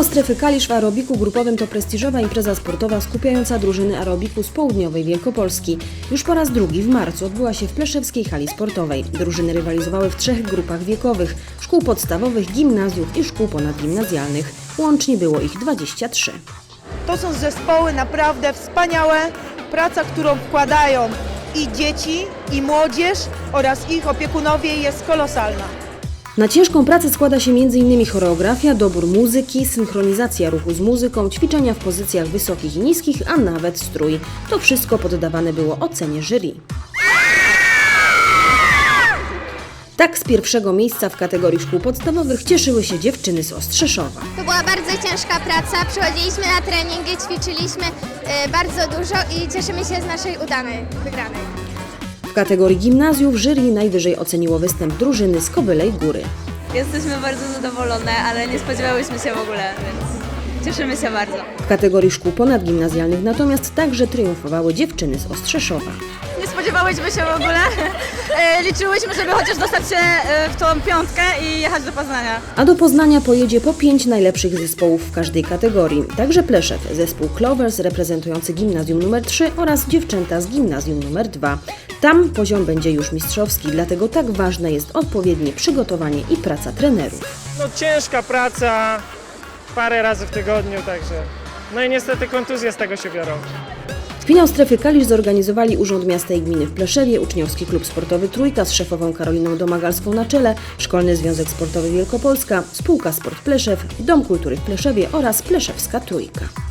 Finał strefy Kalisz w aerobiku grupowym to prestiżowa impreza sportowa skupiająca drużyny aerobiku z południowej Wielkopolski. Już po raz drugi w marcu odbyła się w Pleszewskiej Hali Sportowej. Drużyny rywalizowały w trzech grupach wiekowych szkół podstawowych, gimnazjów i szkół ponadgimnazjalnych. Łącznie było ich 23. To są zespoły naprawdę wspaniałe. Praca, którą wkładają i dzieci, i młodzież oraz ich opiekunowie jest kolosalna. Na ciężką pracę składa się m.in. choreografia, dobór muzyki, synchronizacja ruchu z muzyką, ćwiczenia w pozycjach wysokich i niskich, a nawet strój. To wszystko poddawane było ocenie jury. Tak z pierwszego miejsca w kategorii szkół podstawowych cieszyły się dziewczyny z Ostrzeszowa. To była bardzo ciężka praca. Przychodziliśmy na treningi, ćwiczyliśmy e, bardzo dużo i cieszymy się z naszej udanej wygranej. W kategorii gimnazjów jury najwyżej oceniło występ drużyny z Kobylej Góry. Jesteśmy bardzo zadowolone, ale nie spodziewałyśmy się w ogóle, więc cieszymy się bardzo. W kategorii szkół ponadgimnazjalnych natomiast także triumfowały dziewczyny z Ostrzeszowa. Nie spodziewałyśmy się w ogóle. E, Liczyłyśmy, żeby chociaż dostać się e, w tą piątkę i jechać do Poznania. A do Poznania pojedzie po pięć najlepszych zespołów w każdej kategorii. Także Pleszew, zespół Clovers reprezentujący gimnazjum numer 3 oraz dziewczęta z gimnazjum numer 2. Tam poziom będzie już mistrzowski, dlatego tak ważne jest odpowiednie przygotowanie i praca trenerów. No ciężka praca, parę razy w tygodniu, także. No i niestety kontuzje z tego się biorą. Finał strefy Kalisz zorganizowali Urząd Miasta i Gminy w Pleszewie, Uczniowski Klub Sportowy Trójka z szefową Karoliną Domagalską na czele, Szkolny Związek Sportowy Wielkopolska, Spółka Sport Pleszew, Dom Kultury w Pleszewie oraz Pleszewska Trójka.